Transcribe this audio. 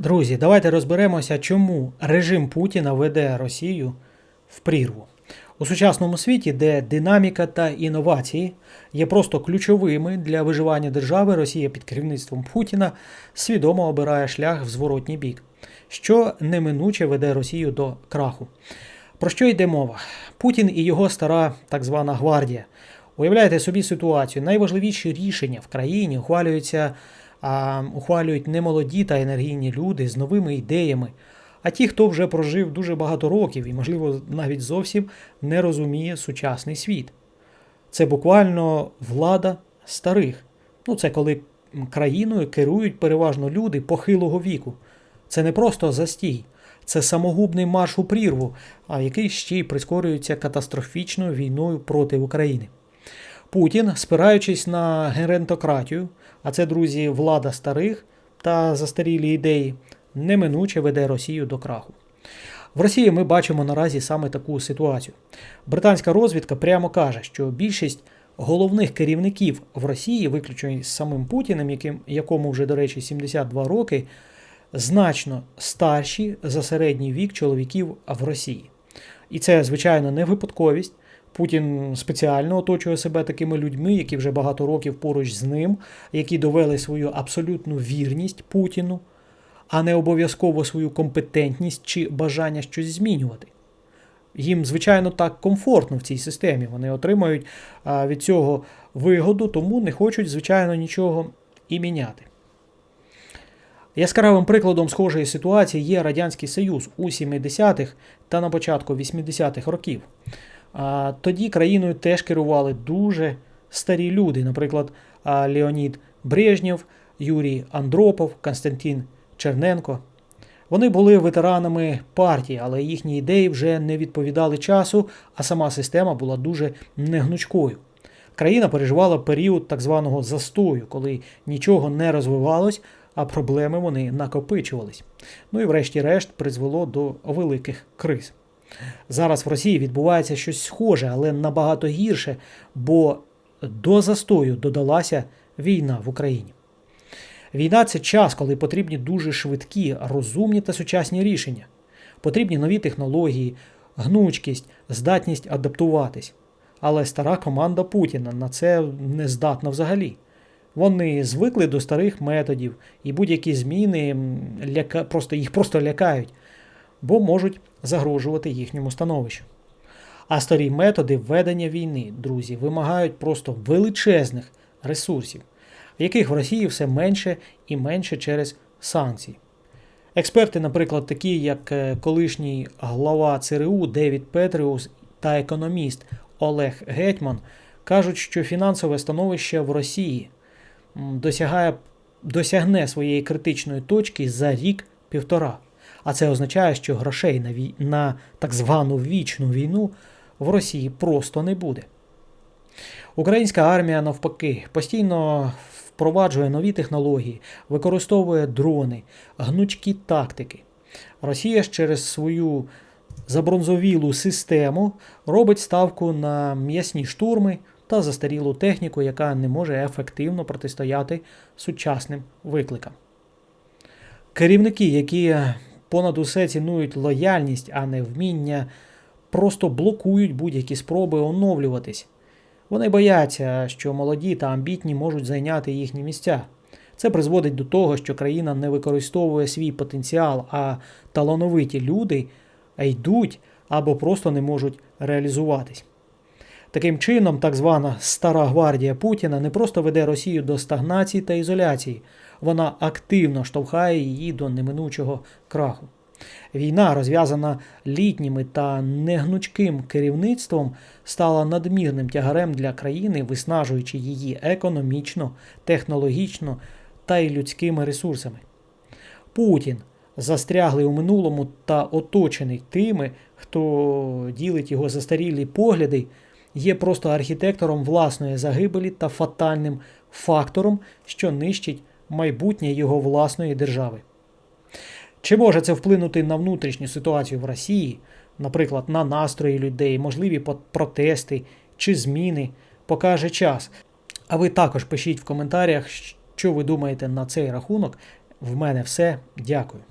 Друзі, давайте розберемося, чому режим Путіна веде Росію в прірву. У сучасному світі, де динаміка та інновації є просто ключовими для виживання держави, Росія під керівництвом Путіна свідомо обирає шлях в зворотній бік, що неминуче веде Росію до краху. Про що йде мова? Путін і його стара так звана гвардія. Уявляєте собі ситуацію. Найважливіші рішення в країні ухвалюються, а, ухвалюють не молоді та енергійні люди з новими ідеями. А ті, хто вже прожив дуже багато років і, можливо, навіть зовсім не розуміє сучасний світ. Це буквально влада старих. Ну, це коли країною керують переважно люди похилого віку. Це не просто застій, це самогубний марш у прірву, а який ще й прискорюється катастрофічною війною проти України. Путін, спираючись на герентократію, а це, друзі, влада старих та застарілі ідеї, неминуче веде Росію до краху. В Росії ми бачимо наразі саме таку ситуацію. Британська розвідка прямо каже, що більшість головних керівників в Росії, виключно з самим Путіним, яким, якому вже, до речі, 72 роки, значно старші за середній вік чоловіків в Росії. І це, звичайно, не випадковість. Путін спеціально оточує себе такими людьми, які вже багато років поруч з ним, які довели свою абсолютну вірність Путіну, а не обов'язково свою компетентність чи бажання щось змінювати. Їм, звичайно, так комфортно в цій системі. Вони отримають від цього вигоду, тому не хочуть, звичайно, нічого і міняти. Яскравим прикладом схожої ситуації є Радянський Союз у 70-х та на початку 80-х років. А, Тоді країною теж керували дуже старі люди, наприклад, Леонід Брежнєв, Юрій Андропов, Константин Черненко. Вони були ветеранами партії, але їхні ідеї вже не відповідали часу, а сама система була дуже негнучкою. Країна переживала період так званого застою, коли нічого не розвивалось, а проблеми вони накопичувались. Ну і врешті-решт призвело до великих криз. Зараз в Росії відбувається щось схоже, але набагато гірше, бо до застою додалася війна в Україні. Війна це час, коли потрібні дуже швидкі, розумні та сучасні рішення. Потрібні нові технології, гнучкість, здатність адаптуватись. Але стара команда Путіна на це не здатна взагалі. Вони звикли до старих методів, і будь-які зміни ляка... просто, їх просто лякають, бо можуть загрожувати їхньому становищу. А старі методи ведення війни, друзі, вимагають просто величезних ресурсів, яких в Росії все менше і менше через санкції. Експерти, наприклад, такі як е, колишній глава ЦРУ Девід Петріус та економіст Олег Гетьман, кажуть, що фінансове становище в Росії досягає, досягне своєї критичної точки за рік-півтора. А це означає, що грошей на, вій... на так звану вічну війну в Росії просто не буде. Українська армія, навпаки, постійно впроваджує нові технології, використовує дрони, гнучкі тактики. Росія ж через свою забронзовілу систему робить ставку на м'ясні штурми та застарілу техніку, яка не може ефективно протистояти сучасним викликам. Керівники, які понад усе цінують лояльність, а не вміння, просто блокують будь-які спроби оновлюватись. Вони бояться, що молоді та амбітні можуть зайняти їхні місця. Це призводить до того, що країна не використовує свій потенціал, а талановиті люди йдуть або просто не можуть реалізуватись. Таким чином, так звана стара гвардія Путіна не просто веде Росію до стагнації та ізоляції, вона активно штовхає її до неминучого краху. Війна, розв'язана літніми та негнучким керівництвом, стала надмірним тягарем для країни, виснажуючи її економічно, технологічно та й людськими ресурсами. Путін, застряглий у минулому та оточений тими, хто ділить його застарілі погляди, є просто архітектором власної загибелі та фатальним фактором, що нищить майбутнє його власної держави. Чи може це вплинути на внутрішню ситуацію в Росії, наприклад, на настрої людей, можливі протести чи зміни, покаже час. А ви також пишіть в коментарях, що ви думаєте на цей рахунок. В мене все. Дякую.